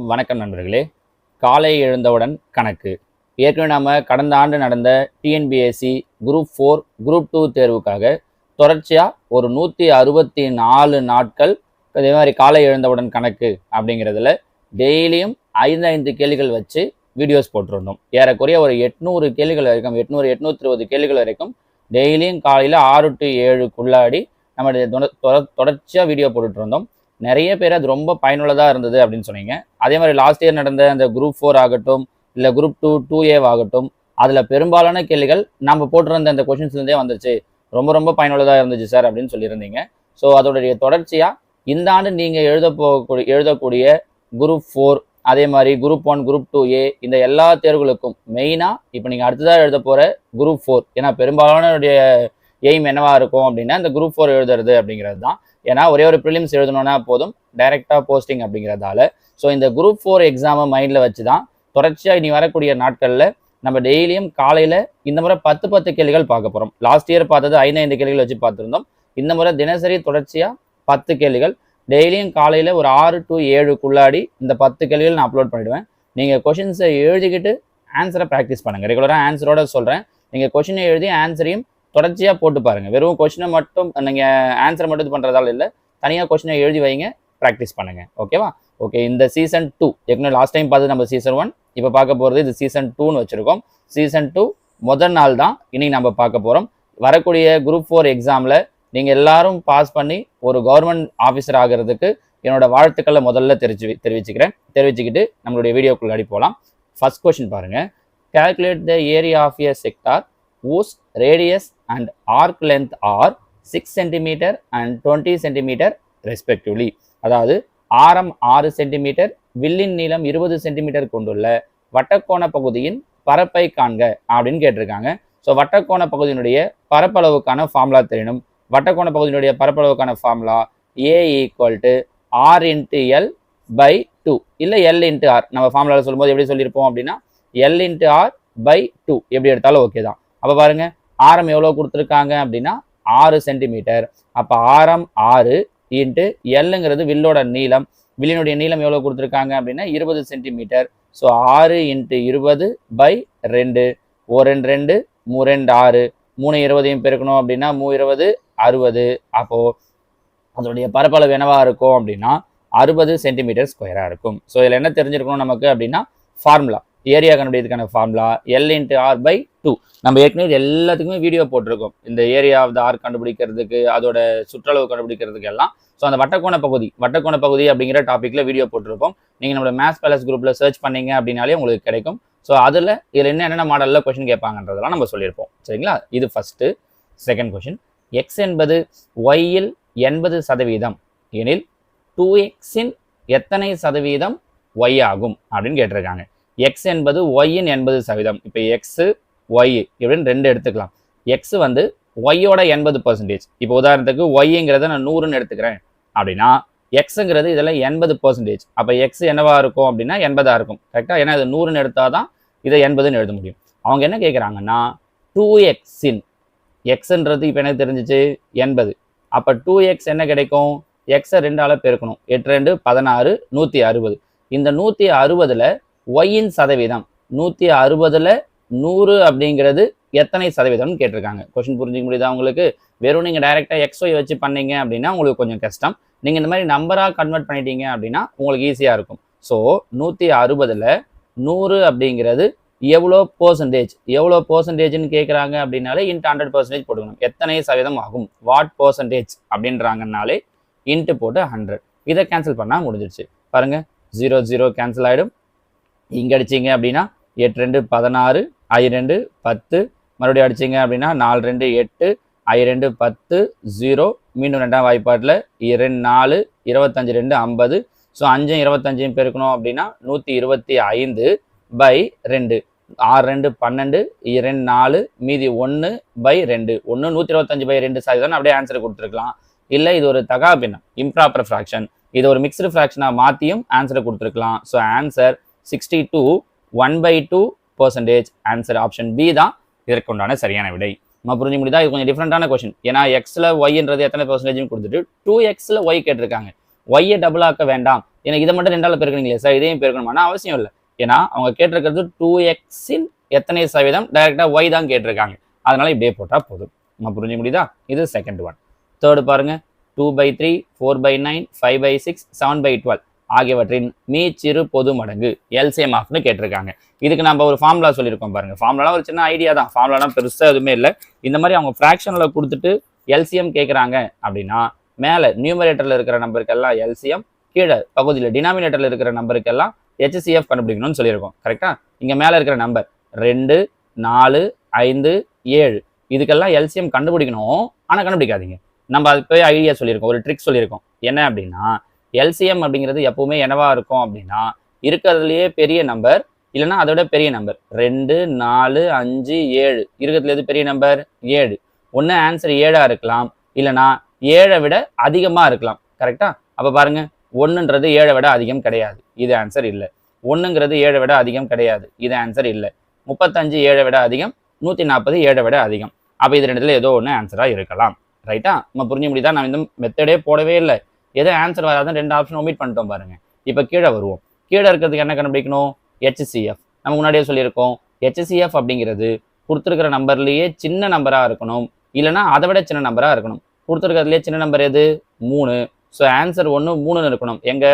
வணக்கம் நண்பர்களே. காலை எழுந்தவுடன் கணக்கு. ஏற்கனவே நாம் கடந்த ஆண்டு நடந்த TNPSC group four group two தேர்வுக்காக தொடர்ச்சியாக ஒரு நூற்றி அறுபத்தி நாலு நாட்கள் இதே மாதிரி காலை எழுந்தவுடன் கணக்கு அப்படிங்கிறதுல டெய்லியும் ஐந்து ஐந்து கேள்விகள் வச்சு வீடியோஸ் போட்டிருந்தோம். ஏறக்குறைய ஒரு எட்நூறு கேள்விகள் வரைக்கும் எட்நூறு எட்நூற்றி இருபது கேள்விகள் வரைக்கும் டெய்லியும் காலையில் ஆறு டு ஏழுக்குள்ளாடி நம்மளுடைய தொட- தொட- தொடர்ச்சியாக வீடியோ போட்டுட்டு இருந்தோம். நிறைய பேர் அது ரொம்ப பயனுள்ளதாக இருந்தது அப்படின்னு சொன்னீங்க. அதே மாதிரி லாஸ்ட் இயர் நடந்த அந்த குரூப் ஃபோர் ஆகட்டும் இல்லை குரூப் டூ டூ ஏ ஆகட்டும் அதில் பெரும்பாலான கேள்விகள் நம்ம போட்டிருந்த அந்த கொஷின்ஸ்லேருந்தே வந்துச்சு ரொம்ப ரொம்ப பயனுள்ளதாக இருந்துச்சு சார் அப்படின்னு சொல்லியிருந்தீங்க. ஸோ அதோடைய தொடர்ச்சியாக இந்த ஆண்டு நீங்கள் எழுத போகக்கூடிய எழுதக்கூடிய குரூப் ஃபோர் அதே மாதிரி group one group two A இந்த எல்லா தேர்வுகளுக்கும் மெயினாக இப்போ நீங்கள் அடுத்ததாக எழுத போகிற குரூப் ஃபோர் ஏன்னா பெரும்பாலானோடைய எய்ம் என்னவாக இருக்கும் அப்படின்னா இந்த குரூப் ஃபோர் எழுதுறது அப்படிங்கிறது தான் ஏன்னா ஒரே ஒரு ப்ரிலிம்ஸ் எழுதணும்னா போதும். டைரெக்டாக போஸ்டிங் அப்படிங்கிறதால. ஸோ இந்த குரூப் ஃபோர் எக்ஸாமை மைண்டில் வச்சு தான் தொடர்ச்சியாக இனி வரக்கூடிய நாட்களில் நம்ம டெய்லியும் காலையில் இந்த முறை பத்து பத்து கேள்விகள் பார்க்க போகிறோம் லாஸ்ட் இயர் பார்த்தது ஐந்து ஐந்து கேள்விகள் வச்சு பார்த்துருந்தோம். இந்த முறை தினசரி தொடர்ச்சியாக பத்து கேள்விகள். டெய்லியும் காலையில் ஒரு ஆறு டு ஏழுக்குள்ளாடி இந்த பத்து கேள்விகள் நான் அப்லோட் பண்ணிவிடுவேன் நீங்கள் கொஷின்ஸை எழுதிக்கிட்டு ஆன்சரை ப்ராக்டிஸ் பண்ணுங்கள் ரெகுலராக ஆன்சரோட சொல்கிறேன் நீங்கள் கொஷினை எழுதி ஆன்சரையும் தொடர்ச்சியாக போட்டு பாருங்கள் வெறும் கொஷினை மட்டும் நீங்கள் ஆன்சரை மட்டும் இது பண்ணுறதால இல்லை. தனியாக கொஷினை எழுதி வைங்க ப்ராக்டிஸ் பண்ணுங்கள் ஓகேவா ஓகே இந்த சீசன் டூ ஏற்கனவே லாஸ்ட் டைம் பார்த்து நம்ம சீசன் ஒன் இப்போ பார்க்க போகிறது இது சீசன் டூன்னு வச்சுருக்கோம். சீசன் டூ முதல் நாள் தான் இன்றைக்கி நம்ம பார்க்க போகிறோம் வரக்கூடிய குரூப் ஃபோர் எக்ஸாமில் நீங்கள் எல்லாரும் பாஸ் பண்ணி ஒரு கவர்மெண்ட் ஆஃபீஸர் ஆகிறதுக்கு என்னோட வாழ்த்துக்களை முதல்ல தெரிஞ்சு தெரிவிச்சுக்கிறேன். தெரிவிச்சுக்கிட்டு நம்மளுடைய வீடியோக்குள்ளாடி போகலாம் ஃபர்ஸ்ட் கொஷின் பாருங்கள் calculate the area of a sector whose radius and arc length are 6 cm and 20 cm respectively. அதாவது ஆரம் ஆறு சென்டிமீட்டர் வில்லின் நீளம் இருபது சென்டிமீட்டர் கொண்டுள்ள வட்டக்கோண பகுதியின் பரப்பை காண்க அப்படின்னு கேட்டிருக்காங்க. ஸோ வட்டக்கோண பகுதியினுடைய பரப்பளவுக்கான ஃபார்முலா தெரியணும். வட்டக்கோண பகுதியினுடைய பரப்பளவுக்கான formula A equal to R into L by two இல்லை எல் இன்ட்டு ஆர் நம்ம ஃபார்முலாவில் சொல்லும்போது எப்படி சொல்லியிருப்போம் அப்படின்னா L into R by two எப்படி எடுத்தாலும் ஓகே தான். அப்போ பாருங்கள் ஆரம் எவ்வளோ கொடுத்துருக்காங்க அப்படின்னா ஆறு சென்டிமீட்டர் அப்போ ஆரம் ஆறு இன்ட்டு எல்லுங்கிறது வில்லோட நீளம். வில்லினுடைய நீளம் எவ்வளோ கொடுத்துருக்காங்க அப்படின்னா இருபது சென்டிமீட்டர் ஸோ ஆறு இன்ட்டு இருபது பை ரெண்டு. ஓ ரெண்டு ரெண்டு மூ ரெண்டு ஆறு. மூணு இருபதையும் பெருக்கணும் அப்படின்னா மூ இருபது அறுபது. அப்போது அதோடைய பரப்பளவு என்னவாக இருக்கும் அப்படின்னா அறுபது சென்டிமீட்டர் ஸ்கொயராக இருக்கும். ஸோ இதில் என்ன தெரிஞ்சிருக்கணும் நமக்கு அப்படின்னா formula area கண்டுபிடிக்கிறதுக்கான formula L into R by two நம்ம ஏற்கனவே இது எல்லாத்துக்குமே வீடியோ போட்டிருக்கோம். இந்த ஏரியா ஆஃப் த ஆர் கண்டுபிடிக்கிறதுக்கு அதோட சுற்றளவு கண்டுபிடிக்கிறதுக்கு எல்லாம். ஸோ அந்த வட்டக்கோண பகுதி வட்டக்கோண பகுதி அப்படிங்கிற டாப்பிக்கில் வீடியோ போட்டிருப்போம். நீங்கள் நம்மளோட மேத்ஸ் பேலஸ் குரூப்பில் சர்ச் பண்ணீங்க அப்படின்னாலே உங்களுக்கு கிடைக்கும். ஸோ அதில் இதில் என்ன என்னென்ன மாடலில் கொஷின் கேட்பாங்கன்றதெல்லாம் நம்ம சொல்லியிருப்போம். சரிங்களா? இது ஃபஸ்ட்டு செகண்ட் கொஷின் எக்ஸ் என்பது ஒய்யில் எண்பது சதவீதம். எனில் டூ எக்ஸின் எத்தனை சதவீதம் ஒய் ஆகும் அப்படின்னு கேட்டிருக்காங்க. எக்ஸ் என்பது ஒய்யின் எண்பது சதவீதம். இப்போ எக்ஸு ஒய் இப்படின்னு ரெண்டு எடுத்துக்கலாம். எக்ஸ் வந்து ஒய்யோட எண்பது பர்சன்டேஜ் இப்போ உதாரணத்துக்கு ஒய்ங்கிறத நான் நூறுன்னு எடுத்துக்கிறேன். அப்படின்னா எக்ஸுங்கிறது இதில் எண்பது பர்சன்டேஜ் அப்போ எக்ஸ் என்னவா இருக்கும் அப்படின்னா எண்பதாக இருக்கும். கரெக்டாக ஏன்னா இது நூறுன்னு எடுத்தால் தான் இதை எண்பதுன்னு எழுத முடியும். அவங்க என்ன கேட்குறாங்கன்னா டூ எக்ஸின் எக்ஸ்ன்றது இப்போ எனக்கு தெரிஞ்சிச்சு எண்பது. அப்போ டூ எக்ஸ் என்ன கிடைக்கும்? எக்ஸை ரெண்டால் பெருக்கணும். எட்டு ரெண்டு பதினாறு நூற்றி அறுபது. இந்த நூற்றி அறுபதில் ஒய்யின் சதவீதம். நூற்றி அறுபதில் நூறு அப்படிங்கிறது எத்தனை சதவீதம்னு கேட்டிருக்காங்க. கொஷின் புரிஞ்சுக்க முடியுதா உங்களுக்கு? வெறும் நீங்கள் டைரெக்டாக எக்ஸ் ஒய் வச்சு பண்ணீங்க அப்படின்னா உங்களுக்கு கொஞ்சம் கஷ்டம். நீங்கள் இந்த மாதிரி நம்பராக கன்வெர்ட் பண்ணிட்டீங்க அப்படின்னா உங்களுக்கு ஈஸியாக இருக்கும். ஸோ நூற்றி அறுபதில் நூறு அப்படிங்கிறது எவ்வளோ பர்சன்டேஜ் எவ்வளோ பர்சன்டேஜ்னு கேட்குறாங்க அப்படின்னாலே இன்ட்டு ஹண்ட்ரட் பர்சன்டேஜ் போட்டுக்கணும். எத்தனை சதவீதம் ஆகும்? வாட் பர்சன்டேஜ் அப்படின்றாங்கனாலே இன்ட்டு போட்டு ஹண்ட்ரட் இதை கேன்சல் பண்ணால் முடிஞ்சிடுச்சு பாருங்க ஜீரோ ஜீரோ கேன்சல் ஆகிடும் இங்கே அடிச்சிங்க அப்படின்னா எட்டு ரெண்டு பதினாறு ஐ ரெண்டு பத்து. மறுபடியும் அடிச்சிங்க அப்படின்னா நாலு ரெண்டு எட்டு ஐ ரெண்டு பத்து ஜீரோ மீண்டும் ரெண்டாம் வாய்ப்பாட்டில் இரண்டு நாலு இருபத்தஞ்சு ரெண்டு ஐம்பது. ஸோ அஞ்சும் இருபத்தஞ்சையும் பெருக்கணும் அப்படின்னா நூற்றி இருபத்தி ஐந்து பை ரெண்டு. ஆறு ரெண்டு பன்னெண்டு இரண்டு நாலு மீதி ஒன்று பை ரெண்டு. ஒன்று நூற்றி இருபத்தஞ்சு பை ரெண்டு. சதவீதம் அப்படியே ஆன்சர் கொடுத்துருக்கலாம். இல்லை இது ஒரு தகா பின்னம் இம்ப்ராப்பர் ஃப்ராக்ஷன் இது ஒரு மிக்ஸ்டு ஃப்ராக்ஷனாக மாற்றியும் ஆன்சரை கொடுத்துருக்கலாம். So answer sixty two one by two percentage answer option B தான் இதற்கு உண்டான சரியான விடை. நம்ம புரிஞ்சு முடியுதா? இது கொஞ்சம் டிஃப்ரெண்டான கொஷின் ஏன்னா எக்ஸில் ஒய்ன்றது எத்தனை பர்சன்டேஜ்னு கொடுத்துட்டு டூ எக்ஸில் ஒய் கேட்டிருக்காங்க. ஒய்யை டபுள் ஆக்க வேண்டாம். எனக்கு இதை மட்டும் ரெண்டால பெருக்கணுங்களே சார் இதையும் பெருக்கணுமானா அவசியம் இல்லை. ஏன்னா அவங்க கேட்டிருக்கிறது டூ எக்ஸின் எத்தனை சதவீதம்? டைரெக்டாக ஒய் தான் கேட்டிருக்காங்க. அதனால இப்படியே போட்டால் போதும். நம்ம புரிஞ்சு முடியுதா? இது செகண்ட் ஒன் தேர்டு பாருங்க. Two by three four by nine five by six seven by twelve ஆகியவற்றின் மீச்சிறு பொது மடங்கு எல்சிஎம் ஆஃப்னு கேட்டிருக்காங்க. இதுக்கு நம்ம ஒரு ஃபார்முலா சொல்லியிருக்கோம் பாருங்க. ஃபார்முலாலாம் ஒரு சின்ன ஐடியா தான். ஃபார்முலாலாம் பெருசாக எதுவுமே இல்லை. இந்த மாதிரி அவங்க ஃப்ராக்ஷனில் கொடுத்துட்டு எல்சிஎம் கேட்குறாங்க அப்படின்னா மேலே நியூமரேட்டரில் இருக்கிற நம்பருக்கெல்லாம் எல்சிஎம் கீழே பகுதியில் டினாமினேட்டரில் இருக்கிற நம்பருக்கெல்லாம் ஹெச்சிஎஃப் கண்டுபிடிக்கணும்னு சொல்லியிருக்கோம். கரெக்டா இங்கே மேலே இருக்கிற நம்பர் ரெண்டு நாலு ஐந்து ஏழு. இதுக்கெல்லாம் எல்சிஎம் கண்டுபிடிக்கணும். ஆனால் கண்டுபிடிக்காதீங்க. நம்ம அது போய் ஐடியா சொல்லியிருக்கோம். ஒரு ட்ரிக் சொல்லியிருக்கோம். என்ன அப்படின்னா எல்சிஎம் அப்படிங்கிறது எப்பவுமே என்னவா இருக்கும் அப்படின்னா இருக்கிறதுலையே பெரிய நம்பர் இல்லைன்னா அதோட பெரிய நம்பர் ரெண்டு நாலு அஞ்சு ஏழு. இருக்கிறதுல எது பெரிய நம்பர் ஏழு. ஒன்று ஆன்சர் ஏழா இருக்கலாம் இல்லைன்னா ஏழை விட அதிகமாக இருக்கலாம். கரெக்டா அப்போ பாருங்க ஒன்றுன்றது ஏழை விட அதிகம் கிடையாது. இது ஆன்சர் இல்லை. ஒன்றுங்கிறது ஏழை விட அதிகம் கிடையாது. இது ஆன்சர் இல்லை. முப்பத்தஞ்சு ஏழை விட அதிகம் நூற்றி நாற்பது ஏழை விட அதிகம். அப்போ இது ரெண்டுல ஏதோ ஒன்று ஆன்சராக இருக்கலாம். ரைட்டா நம்ம புரிஞ்ச முடியுதா? நான் இந்த மெத்தடே போடவே இல்லை. எதோ ஆன்சர் வராதுன்னு ரெண்டு ஆப்ஷன் ஒமிட் பண்ணிட்டோம் பாருங்க. இப்போ கீழே வருவோம். கீழே இருக்கிறதுக்கு என்ன கண்டுபிடிக்கணும்? ஹெச்சிஎஃப் நம்ம முன்னாடியே சொல்லியிருக்கோம். ஹெச்சிஎஃப் அப்படிங்கிறது கொடுத்துருக்கிற நம்பர்லேயே சின்ன நம்பராக இருக்கணும். இல்லைன்னா அதை விட சின்ன நம்பராக இருக்கணும். கொடுத்துருக்கிறதுலேயே சின்ன நம்பர் எது? மூணு. ஸோ ஆன்சர் ஒன்று மூணுன்னு இருக்கணும். எங்கே?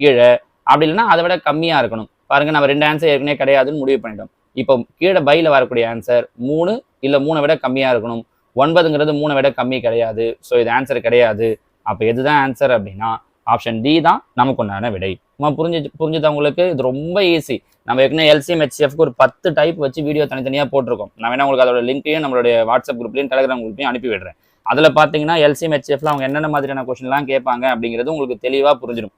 கீழே. அப்படி இல்லைன்னா அதை விட கம்மியாக இருக்கணும். பாருங்கள் நம்ம ரெண்டு ஆன்சர் ஏற்கனவே கிடையாதுன்னு முடிவு பண்ணிட்டோம். இப்போ கீழே பையில் வரக்கூடிய ஆன்சர் மூணு இல்லை மூணை விட கம்மியாக இருக்கணும். ஒன்பதுங்கிறது மூணை விட கம்மி கிடையாது. ஸோ இது ஆன்சர் கிடையாது. அப்போ எதுதான் ஆன்சர் அப்படின்னா ஆப்ஷன் டி தான் நமக்கு உண்டான விடை. நம்ம புரிஞ்சு புரிஞ்சுதா உங்களுக்கு இது ரொம்ப ஈஸி நம்ம ஏற்கனவே எல்சிஎம் ஹெச்எஃப்க்கு ஒரு பத்து டைப் வச்சு வீடியோ தனித்தனியாக போட்டிருக்கோம். நான் வேணா உங்களுக்கு அதோட லிங்க்கையும் நம்மளுடைய வாட்ஸ்அப் குரூப்லையும் டெலிகிராம் குரூப்லையும் அனுப்பி விடுறேன். அதில் பார்த்தீங்கன்னா எல்சிஎம் ஹெச்எஃப்ல அவங்க என்னென்ன மாதிரியான கொஸ்டின்லாம் கேட்பாங்க அப்படிங்கிறது உங்களுக்கு தெளிவாக புரிஞ்சிடும்.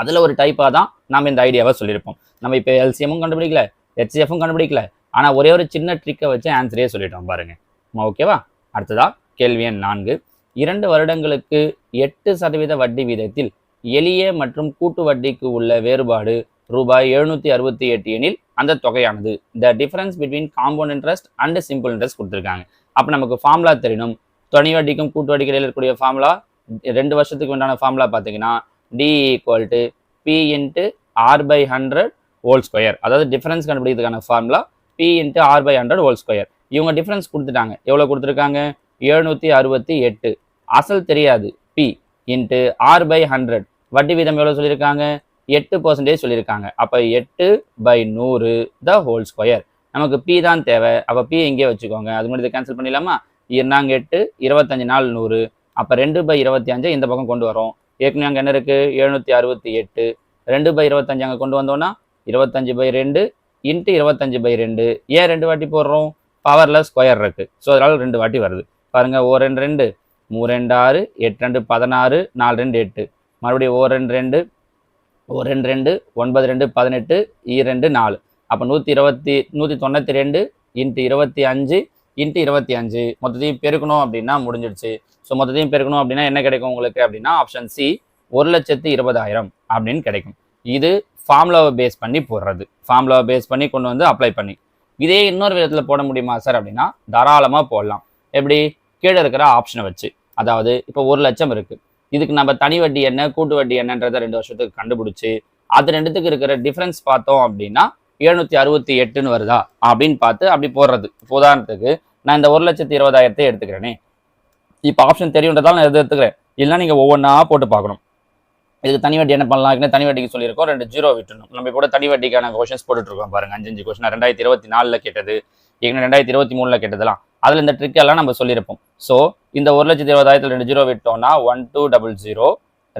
அதில் ஒரு டைப்பாக தான் நம்ம இந்த ஐடியாவை சொல்லியிருப்போம். நம்ம இப்போ எல்சிஎம்மும் கண்டுபிடிக்கல ஹெச்எஃப்பும் கண்டுபிடிக்கல. ஆனால் ஒரே ஒரு சின்ன ட்ரிக்கை வச்சு ஆன்சரே சொல்லிட்டோம் பாருங்க. ஓகேவா? அடுத்ததா கேள்வி எண் நான்கு. இரண்டு வருடங்களுக்கு எட்டு சதவீத வட்டி வீதத்தில் எளிய மற்றும் கூட்டு வட்டிக்கு உள்ள வேறுபாடு ரூபாய் எழுநூத்தி அறுபத்தி எட்டு எனில் அந்த தொகையானது. The difference between compound interest and simple interest கொடுத்துருக்காங்க. அப்போ நமக்கு ஃபார்முலா தெரியணும் துணை வட்டிக்கும் கூட்டு வட்டிக்கு இடையில் இருக்கக்கூடிய ஃபார்முலா ரெண்டு வருஷத்துக்கு உண்டான ஃபார்முலா பார்த்தீங்கன்னா D equal to P into R by hundred whole square அதாவது difference கண்டுபிடிக்கிறதுக்கான formula P into R by hundred whole square இவங்க டிஃபரன்ஸ் கொடுத்துட்டாங்க. எவ்வளோ கொடுத்துருக்காங்க? எழுநூற்றி அறுபத்தி எட்டு. அசல் தெரியாது. P into R by hundred வட்டி வீதம் எவ்வளோ சொல்லியிருக்காங்க? எட்டு பர்சன்டேஜ் சொல்லியிருக்காங்க. அப்போ எட்டு பை நூறு த ஹோல் ஸ்கொயர் நமக்கு பி தான் தேவை. அப்போ பி இங்கே வச்சுக்கோங்க. அது மட்டும் கேன்சல் பண்ணிடலாமா? நாங்கள் எட்டு இருபத்தஞ்சு நாள் நூறு. அப்போ ரெண்டு பை இருபத்தி அஞ்சு இந்த பக்கம் கொண்டு வரோம். ஏற்கனவே அங்கே என்ன இருக்குது எழுநூற்றி அறுபத்தி எட்டு. ரெண்டு பை இருபத்தஞ்சு அங்கே கொண்டு வந்தோன்னா இருபத்தஞ்சு பை ரெண்டு இன்ட்டு இருபத்தஞ்சு பை ரெண்டு. ஏன் ரெண்டு வாட்டி போடுறோம்? பவரில் ஸ்கொயர் இருக்குது ஸோ அதனால் ரெண்டு வாட்டி வருது. பாருங்கள் ஓ ரெண்டு ரெண்டு. மூ ரெண்டு ஆறு. எட்டு ரெண்டு பதினாறு. நாலு ரெண்டு எட்டு. மறுபடியும் ஓ ரெண்டு ரெண்டு. ஓ ரெண்டு ரெண்டு. ஒன்பது ரெண்டு பதினெட்டு. ஈ ரெண்டு நாலு. அப்போ நூற்றி இருபத்தி நூற்றி தொண்ணூற்றி ரெண்டு இன்ட்டு இருபத்தி அஞ்சு இன்ட்டு இருபத்தி அஞ்சு. மொத்தத்தையும் பெருக்கணும் அப்படின்னா முடிஞ்சிடுச்சு. ஸோ மொத்தத்தையும் பெருக்கணும் அப்படின்னா என்ன கிடைக்கும் உங்களுக்கு அப்படின்னா ஆப்ஷன் சி ஒரு லட்சத்து இருபதாயிரம் அப்படின்னு கிடைக்கும். இது ஃபார்முலாவை பேஸ் பண்ணி போடுறது. ஃபார்முலாவை பேஸ் பண்ணி கொண்டு வந்து அப்ளை பண்ணி. இதே இன்னொரு விதத்தில் போட முடியுமா சார் அப்படின்னா தாராளமாக போடலாம். எப்படி? கீழே இருக்கிற ஆப்ஷனை வச்சு. அதாவது இப்போ ஒரு லட்சம் இருக்கு. இதுக்கு நம்ம தனி வட்டி என்ன கூட்டு வட்டி என்னன்றதை ரெண்டு வருஷத்துக்கு கண்டுபிடிச்சு அது ரெண்டுத்துக்கு இருக்கிற டிஃப்ரென்ஸ் பார்த்தோம் அப்படின்னா எழுநூத்தி அறுபத்தி எட்டுன்னு வருதா? அப்படின்னு பார்த்து அப்படி போடுறது. இப்போ உதாரணத்துக்கு நான் இந்த ஒரு லட்சத்தி இருபதாயிரத்தை எடுத்துக்கிறேனே. இப்போ ஆப்ஷன் தெரியுன்றதால நான் எது எடுத்துக்கிறேன்? இல்லைனா நீங்கள் ஒவ்வொன்றா போட்டு பார்க்கணும். இதுக்கு தனி வட்டி என்ன பண்ணலாம்? தனி வட்டிக்கு சொல்லியிருக்கோம் ரெண்டு ஜீரோ விட்டுணும் நம்ம கூட தனி வட்டிக்கான கொஷின்ஸ் போட்டுட்டு இருக்கோம் பாருங்க. அஞ்சு அஞ்சு கொஸ்டின் ரெண்டாயிரத்தி இருபத்தி நாலில் கேட்டது. ஏற்கனவே ரெண்டாயிரத்தி இருபத்தி மூணில் கேட்டதெல்லாம். அதில் இந்த ட்ரிக் எல்லாம் நம்ம சொல்லியிருப்போம். ஸோ இந்த ஒரு லட்சத்தி இருபதாயிரத்தில் ரெண்டு ஜீரோ விட்டோம்னா ஒன் டூ டபுள் ஜீரோ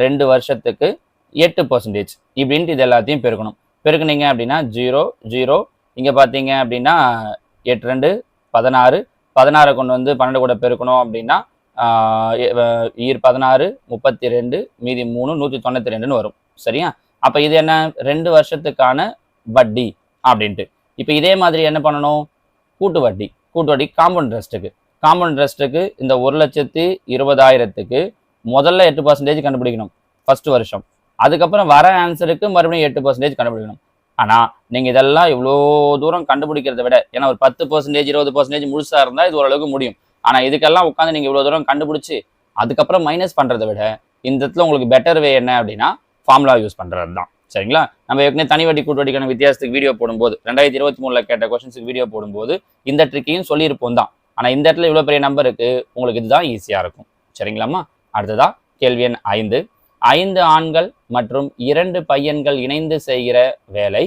ரெண்டு வருஷத்துக்கு எட்டு பர்சன்டேஜ் இப்படின்ட்டு இது எல்லாத்தையும் பெருக்கணும். பெருக்குனீங்க அப்படின்னா ஜீரோ ஜீரோ இங்கே பார்த்தீங்க அப்படின்னா எட்டு ரெண்டு பதினாறு. பதினாறை கொண்டு வந்து பன்னெண்டு கூட பெருக்கணும் அப்படின்னா ஈர் பதினாறு முப்பத்தி ரெண்டு மீதி மூணு நூற்றி தொண்ணூற்றி ரெண்டுன்னு வரும். சரியா? அப்போ இது என்ன? ரெண்டு வருஷத்துக்கான வட்டி அப்படின்ட்டு. இப்போ இதே மாதிரி என்ன பண்ணணும்? கூட்டு வட்டி கூட்டு வட்டி காம்பவுண்ட் ரெஸ்ட்டுக்கு காம்பவுண்ட் ரெஸ்ட்டுக்கு இந்த ஒரு லட்சத்தி இருபதாயிரத்துக்கு முதல்ல எட்டு பர்சன்டேஜ் கண்டுபிடிக்கணும் ஃபஸ்ட்டு வருஷம். அதுக்கப்புறம் வர ஆன்சருக்கு மறுபடியும் எட்டு பர்சன்டேஜ் கண்டுபிடிக்கணும். ஆனால் நீங்கள் இதெல்லாம் இவ்வளோ தூரம் கண்டுபிடிக்கிறத விட ஏன்னா ஒரு பத்து பர்சன்டேஜ் இருபது பர்சன்டேஜ் முழுசாக இருந்தால் இது ஓரளவுக்கு முடியும். ஆனால் இதுக்கெல்லாம் உட்காந்து நீங்கள் இவ்வளோ தூரம் கண்டுபிடிச்சி அதுக்கப்புறம் மைனஸ் பண்ணுறதை விட இந்த இடத்துல உங்களுக்கு பெட்டர் வே என்ன அப்படின்னா ஃபார்முலா யூஸ் பண்ணுறது தான் சரிங்களா? நம்ம ஏற்கனவே தனி வட்டி கூட்டுவட்டிக்கான வித்தியாசத்துக்கு வீடியோ போடும்போது ரெண்டாயிரத்தி இருபத்தி மூணுல கேட்ட கொஸ்டின்ஸுக்கு வீடியோ போடும்போது இந்த ட்ரிக்கையும் சொல்லியிருப்போம் தான். ஆனால் இந்த இடத்துல இவ்வளோ பெரிய நம்பருக்கு உங்களுக்கு இதுதான் ஈஸியாக இருக்கும். சரிங்களாம்மா? அடுத்ததா கேள்வி எண் ஐந்து. ஐந்து ஆண்கள் மற்றும் இரண்டு பையன்கள் இணைந்து செய்கிற வேலை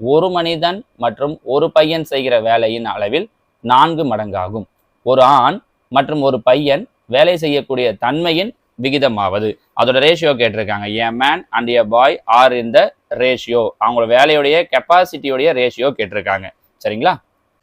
ஒரு மனிதன் மற்றும் ஒரு பையன் செய்கிற வேலையின் அளவில் நான்கு மடங்காகும். ஒரு ஆண் மற்றும் ஒரு பையன் வேலை செய்யக்கூடிய தன்மையின் விகிதமாவது. அதோட ரேஷியோ கேட்டிருக்காங்க. A man and a boy are இந்த ரேஷியோ அவங்களோட வேலையுடைய கெப்பாசிட்டியோடைய ரேஷியோ கேட்டிருக்காங்க. சரிங்களா?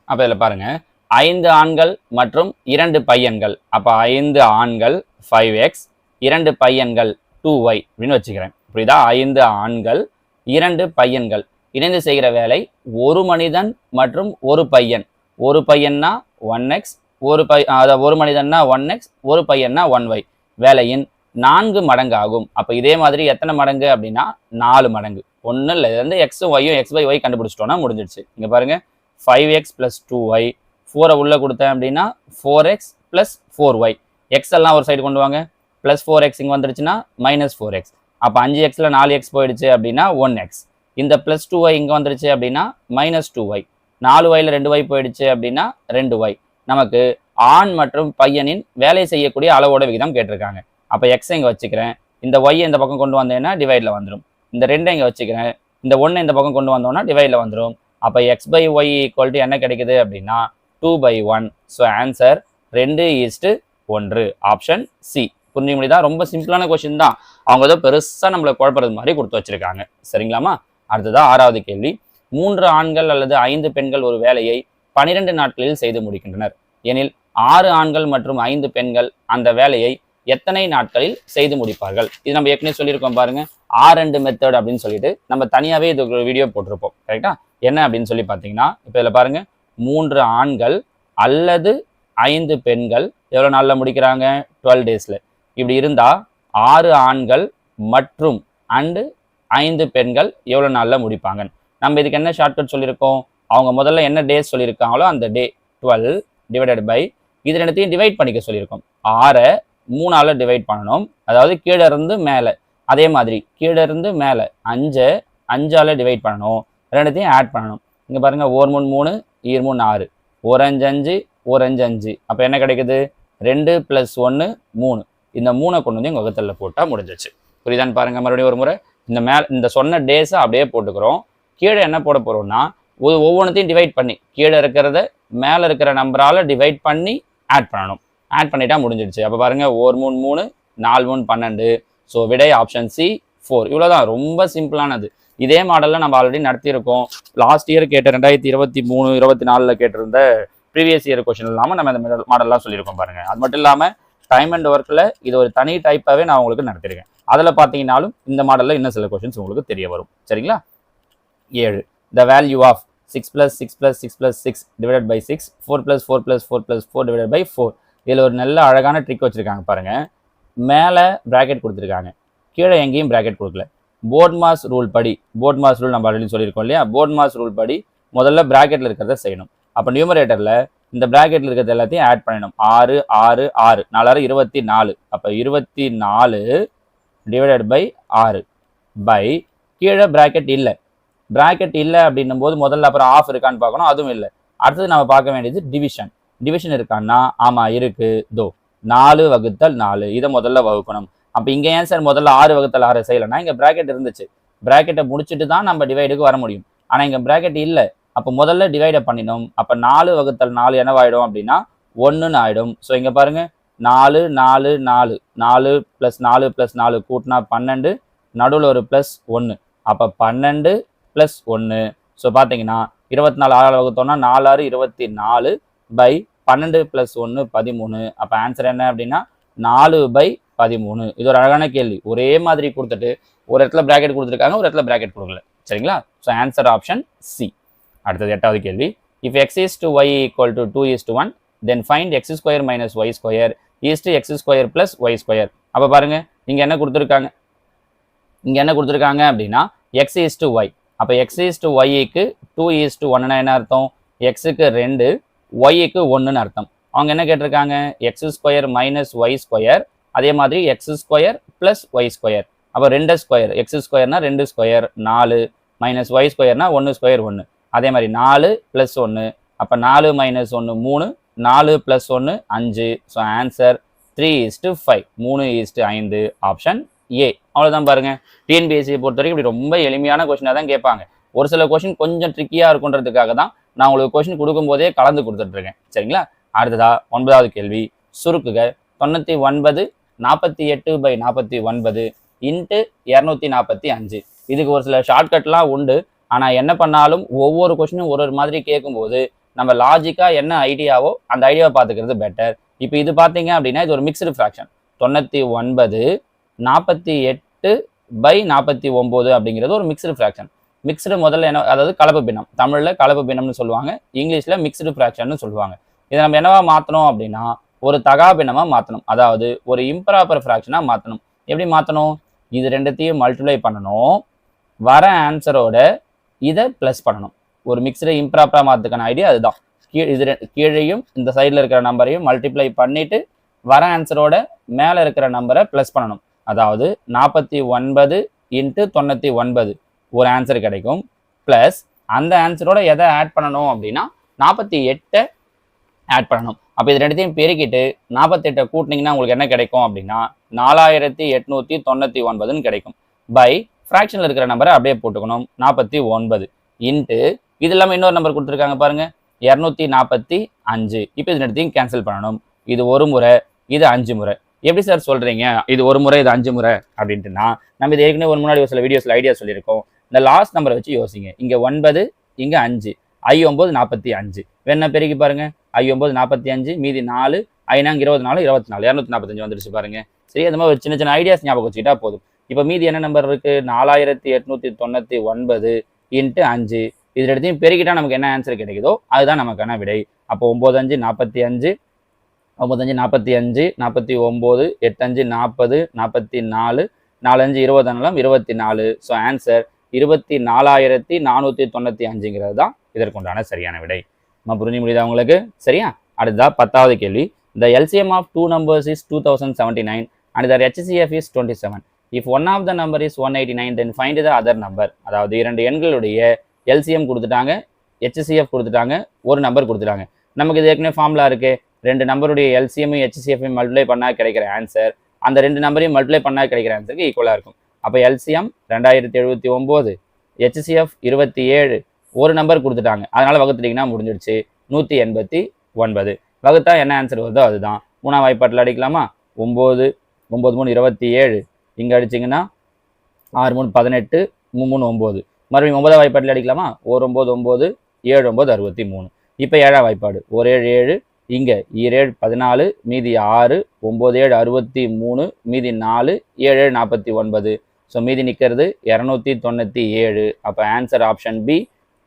அப்போ இதில் பாருங்க. ஐந்து ஆண்கள் மற்றும் இரண்டு பையன்கள். அப்போ ஐந்து ஆண்கள் ஃபைவ் எக்ஸ் இரண்டு பையன்கள் டூ ஒய் அப்படின்னு வச்சுக்கிறேன். புரியுதா? ஐந்து ஆண்கள் இரண்டு பையன்கள். இணைந்து செய்கிற வேலை ஒரு மனிதன் மற்றும் ஒரு பையன். ஒரு பையன்னா ஒன் எக்ஸ் ஒரு பை அதாவது ஒரு மனிதன்னா ஒன் எக்ஸ் ஒரு பையன்னா ஒன் ஒய் வேலையின் நான்கு மடங்கு ஆகும் அப்போ இதே மாதிரி எத்தனை மடங்கு அப்படின்னா நாலு மடங்கு. ஒன்றும் இல்லை இது வந்து எக்ஸும் ஒய்யும் எக்ஸ் பை ஒய் கண்டுபிடிச்சிட்டோம்னா முடிஞ்சிடுச்சு. இங்கே பாருங்கள் five X plus two Y ஃபோரை உள்ளே கொடுத்தேன் அப்படின்னா four X plus four Y X எல்லாம் ஒரு சைடு கொண்டு வாங்க. ப்ளஸ் ஃபோர் எக்ஸ் இங்கே வந்துருச்சுன்னா மைனஸ் ஃபோர் எக்ஸ் அப்போ அஞ்சு எக்ஸில் நாலு எக்ஸ் போயிடுச்சு அப்படின்னா ஒன் எக்ஸ் இந்த ப்ளஸ் டூ ஒய் இங்கே வந்துருச்சு அப்படின்னா மைனஸ் டூ ஒய் நாலு ஒயில் ரெண்டு ஒய் போயிடுச்சு அப்படின்னா ரெண்டு ஒய் நமக்கு ஆண் மற்றும் பையனின் வேலை செய்யக்கூடிய அளவோட விகிதம் கேட்டிருக்காங்க. அப்போ எக்ஸ் இங்கே வச்சுக்கிறேன்? இந்த ஒய் இந்த பக்கம் கொண்டு வந்தேன்னா டிவைடில் வந்துடும் இந்த ரெண்டை இங்கே வச்சுக்கிறேன்? இந்த ஒன்று இந்த பக்கம் கொண்டு வந்தோம்னா டிவைடில் வந்துடும் அப்போ X by Y equal to என்ன கிடைக்குது அப்படின்னா two by one so answer ரெண்டு ஈஸ்ட்டு ஒன்று. ஆப்ஷன் சி புரிஞ்சு முடியுதா? ரொம்ப சிம்பிளான கொஷின் தான். அவங்க ஏதோ பெருசாக நம்மளை குழப்பறது மாதிரி கொடுத்து வச்சிருக்காங்க. சரிங்களாமா அடுத்ததான் ஆறாவது கேள்வி. மூன்று ஆண்கள் அல்லது ஐந்து பெண்கள் ஒரு வேலையை பனிரெண்டு நாட்களில் செய்து முடிக்கின்றனர். எனில் ஆறு ஆண்கள் மற்றும் ஐந்து பெண்கள் அந்த வேலையை எத்தனை நாட்களில் செய்து முடிப்பார்கள்? இது நம்ம ஏற்கனவே சொல்லியிருக்கோம் பாருங்க. ஆர் ரெண்டு மெத்தட் அப்படின்னு சொல்லிட்டு நம்ம தனியாகவே இது ஒரு வீடியோ போட்டிருப்போம். கரெக்டா என்ன அப்படின்னு சொல்லி பார்த்தீங்கன்னா இப்போ இதில் பாருங்க. மூன்று ஆண்கள் அல்லது ஐந்து பெண்கள் எவ்வளோ நாளில் முடிக்கிறாங்க? டுவெல் டேஸில் இப்படி இருந்தால் ஆறு ஆண்கள் மற்றும் அண்டு ஐந்து பெண்கள் எவ்வளோ நாளில் முடிப்பாங்க? நம்ம இதுக்கு என்ன ஷார்ட்கட் சொல்லியிருக்கோம்? அவங்க முதல்ல என்ன டேஸ் சொல்லியிருக்காங்களோ அந்த டே டுவெல் டிவைடட் பை இது ரெண்டுத்தையும் டிவைட் பண்ணிக்க சொல்லியிருக்கோம். ஆறை மூணால் டிவைட் பண்ணணும். அதாவது கீழே இருந்து மேலே. அதே மாதிரி கீழே இருந்து மேலே அஞ்சை அஞ்சால் டிவைட் பண்ணணும். ரெண்டுத்தையும் ஆட் பண்ணணும். இங்கே பாருங்கள் ஓர் மூணு மூணு ஈர் மூணு ஆறு. ஒரு அஞ்சு அஞ்சு ஒரு அஞ்சு அஞ்சு. அப்போ என்ன கிடைக்குது? ரெண்டு ப்ளஸ் ஒன்று மூணு. இந்த மூணை கொண்டு வந்து எங்கள் வகுத்தலில் போட்டால் முடிஞ்சிச்சு. புரியுதான்னு பாருங்கள் மறுபடியும் ஒரு முறை. இந்த மேலே இந்த சொன்ன டேஸை அப்படியே போட்டுக்கிறோம். கீழே என்ன போட போகிறோம்னா ஒரு ஒவ்வொன்றத்தையும் டிவைட் பண்ணி கீழே இருக்கிறத மேலே இருக்கிற நம்பரால் டிவைட் பண்ணி ஆட் பண்ணணும். ஆட் பண்ணிட்டா முடிஞ்சிடுச்சு. அப்போ பாருங்கள் ஒரு மூணு மூணு நாலு மூணு பன்னெண்டு. ஸோ விடை ஆப்ஷன் சி ஃபோர் இவ்வளோதான் ரொம்ப சிம்பிளானது. இதே மாடலில் நம்ம ஆல்ரெடி நடத்தியிருக்கோம். லாஸ்ட் இயர் கேட்ட ரெண்டாயிரத்தி இருபத்தி மூணு இருபத்தி நாலில் கேட்டிருந்த ப்ரீவியஸ் இயர் கொஷின் இல்லாமல் நம்ம இந்த மாடல்லாம் சொல்லியிருக்கோம் பாருங்கள் அது மட்டும் இல்லாமல் டைம் அண்ட் ஒர்க்கில் இது ஒரு தனி டைப்பாகவே நான் உங்களுக்கு நடத்திருக்கேன் அதில் பார்த்தீங்கன்னாலும் இந்த மாடலில் இன்னும் சில கொஷின்ஸ் உங்களுக்கு தெரிய வரும். சரிங்களா? ஏழு. The value of six plus six plus six plus six divide by six four plus four plus four plus four divide by four இதில் ஒரு நல்ல அழகான ட்ரிக் வச்சுருக்காங்க பாருங்கள் மேலே ப்ராக்கெட் கொடுத்துருக்காங்க. கீழே எங்கேயும் ப்ராக்கெட் கொடுக்கல. போர்ட் மாஸ் ரூல் படி போர்ட் மாஸ் ரூல் நம்ம ஆல்ரெடி சொல்லியிருக்கோம் இல்லையா? போர்ட் மாஸ் ரூல் படி முதல்ல ப்ராக்கெட்டில் இருக்கிறத செய்யணும். அப்போ நியூமரேட்டரில் இந்த ப்ராக்கெட்டில் இருக்கிறது எல்லாத்தையும் ஆட் பண்ணணும். ஆறு ஆறு ஆறு. நாலாயிரம் இருபத்தி நாலு. அப்போ இருபத்தி நாலு டிவைடட் பை ஆறு. பை கீழே ப்ராக்கெட் இல்லை. ப்ராக்கெட் இல்லை அப்படின்னும் போது முதல்ல அப்புறம் ஆஃப் இருக்கான்னு பார்க்கணும். அதுவும் இல்லை. அடுத்தது நம்ம பார்க்க வேண்டியது டிவிஷன் டிவிஷன் இருக்கான்னா ஆமாம் இருக்குது தோ நாலு வகுத்தல் நாலு. இதை முதல்ல வகுக்கணும். அப்போ இங்கே ஏன் சார் முதல்ல ஆறு வகுத்தல் ஆறு செய்யலைன்னா இங்கே ப்ராக்கெட் இருந்துச்சு. ப்ராக்கெட்டை முடிச்சுட்டு தான் நம்ம டிவைடுக்கு வர முடியும். ஆனால் இங்கே ப்ராக்கெட் இல்லை. அப்போ முதல்ல டிவைடை பண்ணினோம் அப்போ நாலு வகுத்தல் நாலு என்னவாயிடும் அப்படின்னா ஒன்றுன்னு ஆகிடும் ஸோ இங்கே பாருங்கள் நாலு நாலு நாலு. நாலு ப்ளஸ் நாலு ப்ளஸ் நாலு கூட்டினா பன்னெண்டு. நடுவில் ஒரு ப்ளஸ் ஒன்று அப்போ பன்னெண்டு ப்ளஸ் ஒன்று ஸோ பார்த்தீங்கன்னா இருபத்தி நாலு ஆறு வகுத்தோம்னா நாலாறு இருபத்தி நாலு பை பன்னெண்டு ப்ளஸ் ஒன்று பதிமூணு. அப்போ ஆன்சர் என்ன அப்படின்னா நாலு பை பதிமூணு. இது ஒரு அழகான கேள்வி. ஒரே மாதிரி கொடுத்துட்டு ஒரு இடத்துல பிராக்கெட் கொடுத்துருக்காங்க ஒரு இடத்துல பிராக்கெட் கொடுக்கல. சரிங்களா? ஸோ ஆன்சர் ஆப்ஷன் சி அடுத்தது எட்டாவது கேள்வி. If X is to Y equal to two is to one then find X square minus Y square is to X square plus Y square அப்போ பாருங்கள் இங்கே என்ன கொடுத்துருக்காங்க? இங்கே என்ன கொடுத்துருக்காங்க அப்படின்னா எக்ஸ் இஸ் டு ஒய் அப்போ எக்ஸ் ஈஸ் டு ஒய்க்கு டூ ஈஸ் டு ஒன்னுனா என்ன அர்த்தம்? எக்ஸுக்கு ரெண்டு ஒய்க்கு ஒன்றுன்னு அர்த்தம். அவங்க என்ன கேட்டிருக்காங்க? X square minus Y square அதே மாதிரி X square plus Y square அப்போ ரெண்டு ஸ்கொயர் எக்ஸ் ஸ்கொயர்னா ரெண்டு ஸ்கொயர் நாலு. மைனஸ் ஒய் ஸ்கொயர்னா ஒன்று ஸ்கொயர் ஒன்று அதே மாதிரி நாலு ப்ளஸ் ஒன்று அப்போ நாலு மைனஸ் ஒன்று மூணு. நாலு ப்ளஸ் ஒன்று அஞ்சு. So answer three is to five மூணு இஸ்ட்டு ஐந்து. ஆப்ஷன் ஏ அவ்வளோதான் பாருங்க. டிஎன்பிஎஸ்சியை பொறுத்த வரைக்கும் இப்படி ரொம்ப எளிமையான கொஷினாக தான் கேட்பாங்க. ஒரு சில கொஷின் கொஞ்சம் ட்ரிக்கியாக இருக்குன்றதுக்காக தான் நான் உங்களுக்கு கொஷின் கொடுக்கும்போதே கலந்து கொடுத்துட்ருக்கேன். சரிங்களா? அடுத்ததா ஒன்பதாவது கேள்வி. சுருக்குக தொண்ணூற்றி ஒன்பது நாற்பத்தி எட்டு பை நாற்பத்தி ஒன்பது இன்ட்டு இரநூத்தி நாற்பத்தி அஞ்சு. இதுக்கு ஒரு சில ஷார்ட்கட்லாம் உண்டு. ஆனால் என்ன பண்ணாலும் ஒவ்வொரு கொஷினும் ஒரு ஒரு மாதிரி கேட்கும்போது நம்ம லாஜிக்காக என்ன ஐடியாவோ அந்த ஐடியாவை பார்த்துக்கிறது பெட்டர் இப்போ இது பார்த்தீங்க அப்படின்னா இது ஒரு மிக்சடு ஃப்ராக்ஷன் தொண்ணூற்றி ஒன்பது நாற்பத்தி எட்டு பை நாற்பத்தி ஒம்பது அப்படிங்கிறது ஒரு மிக்சடு ஃப்ராக்ஷன் மிக்சடு முதல்ல என்ன அதாவது கலப்பு பின்னம். தமிழில் கலப்பு பின்னம்னு சொல்லுவாங்க. இங்கிலீஷில் மிக்சடு ஃப்ராக்ஷன் சொல்லுவாங்க. இதை நம்ம என்னவா மாற்றணும் அப்படின்னா ஒரு தகாபினமாக மாற்றணும் அதாவது ஒரு இம்ப்ராப்பர் ஃப்ராக்ஷனாக மாற்றணும் எப்படி மாற்றணும் இது ரெண்டுத்தையும் மல்டிப்ளை பண்ணணும். வர ஆன்சரோட இதை ப்ளஸ் பண்ணணும். ஒரு மிக்சரை இம்ப்ராப்பராக மாற்றுக்கான ஐடியா அதுதான். கீழ் இது கீழையும் இந்த சைடில் இருக்கிற நம்பரையும் மல்டிப்ளை பண்ணிவிட்டு வர ஆன்சரோட மேலே இருக்கிற நம்பரை ப்ளஸ் பண்ணணும். அதாவது நாற்பத்தி ஒன்பது இன்ட்டு தொண்ணூற்றி ஒன்பது. ஒரு ஆன்சர் கிடைக்கும். ப்ளஸ் அந்த ஆன்சரோட எதை ஆட் பண்ணணும் அப்படின்னா நாற்பத்தி எட்டை ஆட் பண்ணணும். அப்போ இது ரெண்டுத்தையும் பெருக்கிட்டு நாற்பத்தெட்டை கூட்டினீங்கன்னா உங்களுக்கு என்ன கிடைக்கும் அப்படின்னா நாலாயிரத்தி எட்நூற்றி தொண்ணூற்றி ஒன்பதுன்னு கிடைக்கும். பை ஃப்ராக்ஷனில் இருக்கிற நம்பரை அப்படியே போட்டுக்கணும். நாற்பத்தி ஒன்பது இன்ட்டு இது இல்லாமல் இன்னொரு நம்பர் கொடுத்துருக்காங்க பாருங்கள் இரநூத்தி நாற்பத்தி அஞ்சு. இப்போ இது ரெண்டுத்தையும் கேன்சல் பண்ணணும். இது ஒரு முறை இது அஞ்சு முறை. எப்படி சார் சொல்றீங்க? இது ஒரு முறை இது அஞ்சு முறை அப்படின்ட்டுனா நம்ம இது ஏற்கனவே ஒரு முன்னாடி ஒரு சில வீடியோஸ்ல ஐடியா சொல்லியிருக்கோம். இந்த லாஸ்ட் நம்பரை வச்சு யோசிங்க. இங்க ஒன்பது இங்க அஞ்சு. ஐ ஒன்பது நாற்பத்தி அஞ்சு. வேணா பெருக்கி பாருங்க. ஐ ஒன்பது நாற்பத்தி அஞ்சு மீதி நாலு ஐநாங்க இருபது நாலு இருபத்தி நாலு. இரநூத்தி நாற்பத்தஞ்சு வந்துருச்சு பாருங்க. சரி அந்த மாதிரி ஒரு சின்ன சின்ன ஐடியாஸ் ஞாபகம் வச்சுக்கிட்டா போதும். இப்போ மீதி என்ன நம்பர் இருக்கு? நாலாயிரத்தி எட்நூத்தி தொண்ணூத்தி ஒன்பது இன்ட்டு அஞ்சு. இது எடுத்தையும் பெருக்கிட்டா நமக்கு என்ன ஆன்சர் கிடைக்குதோ அதுதான் நமக்கான விடை. அப்போ ஒம்பது அஞ்சு நாற்பத்தி அஞ்சு ஒம்பத்தஞ்சு நாற்பத்தி அஞ்சு நாற்பத்தி ஒம்பது எட்டஞ்சு நாற்பது நாற்பத்தி நாலு நாலஞ்சு இருபதனாலும் இருபத்தி நாலு. ஸோ ஆன்சர் இருபத்தி நாலாயிரத்தி நானூற்றி தொண்ணூற்றி அஞ்சுங்கிறது தான் இதற்குண்டான சரியான விடை. நம்ம புரிஞ்சு முடியுதா உங்களுக்கு? சரியா? அடுத்ததா பத்தாவது கேள்வி. The LCM of two numbers is two thousand seventy nine and their HCF is twenty seven if one of the number is one eighty nine then find the other number அதாவது இரண்டு எண்களுடைய எல்சிஎம் கொடுத்துட்டாங்க HCF கொடுத்துட்டாங்க ஒரு number கொடுத்துட்டாங்க. நமக்கு இது ஏற்கனவே formula இருக்கு. ரெண்டு நம்பருடைய எல்சிஎம்மும் ஹெச்சிஎஃப்ஐயும் மல்டிப்ளை பண்ணால் கிடைக்கிற ஆன்சர் அந்த ரெண்டு நம்பரையும் மல்டிப்ளை பண்ணால் கிடைக்கிற ஆன்சருக்கு ஈக்குவலாக இருக்கும். அப்போ எல்சிஎம் ரெண்டாயிரத்தி எழுபத்தி ஒம்பது ஹெச்சிஎஃப் இருபத்தி ஏழு ஒரு நம்பர் கொடுத்துட்டாங்க. அதனால் வகுத்துட்டிங்கன்னா முடிஞ்சிடுச்சு. நூற்றி எண்பத்தி ஒன்பது. வகுத்தா என்ன ஆன்சர் வருதோ அதுதான். மூணாம் வாய்ப்பாட்டில் அடிக்கலாமா? ஒம்பது ஒம்பது மூணு இருபத்தி ஏழு. இங்கே அடிச்சிங்கன்னா ஆறு மூணு பதினெட்டு மூணு மூணு ஒம்பது. மறுபடியும் ஒன்பதாம் வாய்ப்பாட்டில் அடிக்கலாமா? ஒரு ஒம்பது ஒம்பது ஏழு ஒம்பது அறுபத்தி மூணு. இப்போ ஏழாம் வாய்ப்பாடு. ஒரு ஏழு ஏழு இங்கே ஈரேழு பதினாலு மீதி ஆறு ஒம்பது ஏழு அறுபத்தி மூணு மீதி நாலு ஏழு ஏழு நாற்பத்தி ஒன்பது. ஸோ மீதி நிற்கிறது இரநூத்தி தொண்ணூற்றி ஏழு. அப்போ answer option B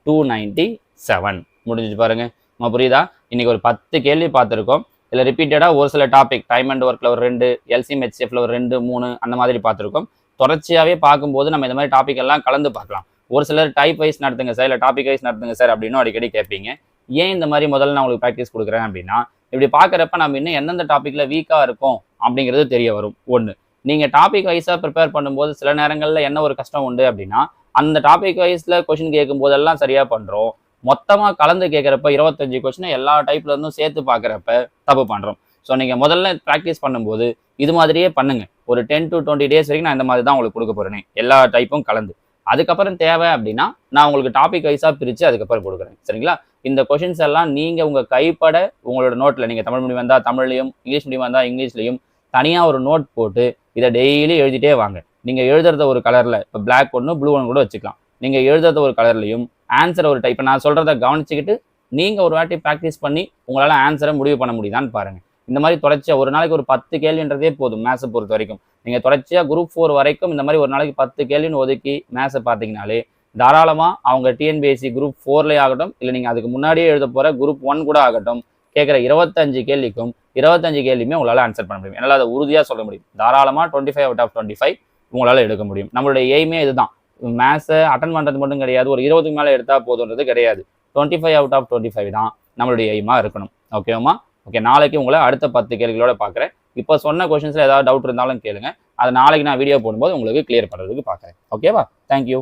two ninety seven முடிஞ்சிச்சு பாருங்கள் நம்ம புரியுதா? இன்னைக்கு ஒரு பத்து கேள்வி பார்த்துருக்கோம். இதில் ரிப்பீட்டடாக ஒரு சில டாபிக் டைம் அண்ட் ஒர்க்கில் ஒரு ரெண்டு எல்சிஎம் ஹெச்எஃப்ல ஒரு ரெண்டு மூணு அந்த மாதிரி பார்த்துருக்கோம். தொடர்ச்சியாகவே பார்க்கும்போது நம்ம இந்த மாதிரி டாபிக் எல்லாம் கலந்து பார்க்கலாம். ஒரு சிலர் டைப் வைஸ் நடத்துங்க சார் இல்லை டாபிக் வைஸ் நடத்துங்க சார் அப்படின்னு அடிக்கடி கேட்பீங்க. ஏன் இந்த மாதிரி முதல்ல நான் உங்களுக்கு ப்ராக்டிஸ் கொடுக்குறேன் அப்படின்னா இப்படி பார்க்குறப்ப நம்ம இன்னும் எந்தெந்த டாப்பிக்கில் வீக்காக இருக்கும் அப்படிங்கிறது தெரிய வரும். ஒன்று நீங்கள் டாபிக் வைஸாக ப்ரிப்பேர் பண்ணும்போது சில நேரங்களில் என்ன ஒரு கஷ்டம் உண்டு அப்படின்னா அந்த டாபிக் வைஸில் கொஷின் கேட்கும் போதெல்லாம் சரியாக பண்ணுறோம் மொத்தமாக கலந்து கேட்குறப்ப இருபத்தஞ்சு கொஷினை எல்லா டைப்ல இருந்தும் சேர்த்து பார்க்குறப்ப தப்பு பண்ணுறோம் ஸோ நீங்கள் முதல்ல ப்ராக்டிஸ் பண்ணும்போது இது மாதிரியே பண்ணுங்கள் ஒரு டென் டு டுவெண்ட்டி டேஸ் வரைக்கும் நான் இந்த மாதிரி தான் உங்களுக்கு கொடுக்க போகிறேனே எல்லா டைப்பும் கலந்து. அதுக்கப்புறம் தேவை அப்படின்னா நான் உங்களுக்கு டாபிக் வைஸாக பிரித்து அதுக்கப்புறம் கொடுக்குறேன். சரிங்களா? இந்த கொஷின்ஸ் எல்லாம் நீங்கள் உங்கள் கைப்பட உங்களோட நோட்டில் நீங்கள் தமிழ் மீடியம் வந்தால் தமிழ்லையும் இங்கிலீஷ் மீடியம் வந்தால் இங்கிலீஷ்லையும் தனியாக ஒரு நோட் போட்டு இதை டெய்லி எழுதிட்டே வாங்க. நீங்கள் எழுதுறத ஒரு கலரில் இப்போ பிளாக் ஒன்று ப்ளூ ஒன்று கூட வச்சுக்கலாம். நீங்கள் எழுதுறத ஒரு கலர்லையும் ஆன்சரை ஒரு டைப் நான் சொல்கிறத கவனிச்சுக்கிட்டு நீங்கள் ஒரு வாட்டி ப்ராக்டிஸ் பண்ணி உங்களால் ஆன்சரை முடிவு பண்ண முடியுதான்னு பாருங்கள் இந்த மாதிரி தொடர்ச்சியாக ஒரு நாளைக்கு ஒரு பத்து கேள்வின்றதே போதும் மேத்ஸை பொறுத்த வரைக்கும். நீங்கள் தொடர்ச்சியாக குரூப் ஃபோர் வரைக்கும் இந்த மாதிரி ஒரு நாளைக்கு பத்து கேள்வின்னு ஒதுக்கி மேத்ஸை பார்த்தீங்கனாலே தாராளமாக அவங்க டிஎன்பிஎஸ்சி குரூப் ஃபோர்லேயே ஆகட்டும் இல்லை நீங்கள் அதுக்கு முன்னாடியே எழுத போகிற குரூப் ஒன் கூட ஆகட்டும் கேட்குற இருபத்தஞ்சு கேள்விக்கும் இருபத்தஞ்சு கேள்வியுமே உங்களால் ஆன்சர் பண்ண முடியும். என்னால் அதை உறுதியாக சொல்ல முடியும். தாராளமாக twenty five out of twenty five உங்களால் எடுக்க முடியும். நம்மளுடைய எய்மே இதுதான். மேத்ஸை அட்டன் பண்ணுறது மட்டும் கிடையாது. ஒரு இருபதுக்கு மேலே எடுத்தால் போதுன்றது கிடையாது. Twenty five out of twenty five தான் நம்மளுடைய எய்மாக இருக்கணும். ஓகேவா ஓகே நாளைக்கு உங்களை அடுத்த பத்து கேள்விகளோட பார்க்குறேன் இப்போ சொன்ன கொஷின்ஸில் ஏதாவது டவுட் இருந்தாலும் கேளுங்க. அதை நாளைக்கு நான் வீடியோ போடும்போது உங்களுக்கு கிளியர் பண்ணுறதுக்கு பார்க்குறேன் ஓகேவா தேங்க்யூ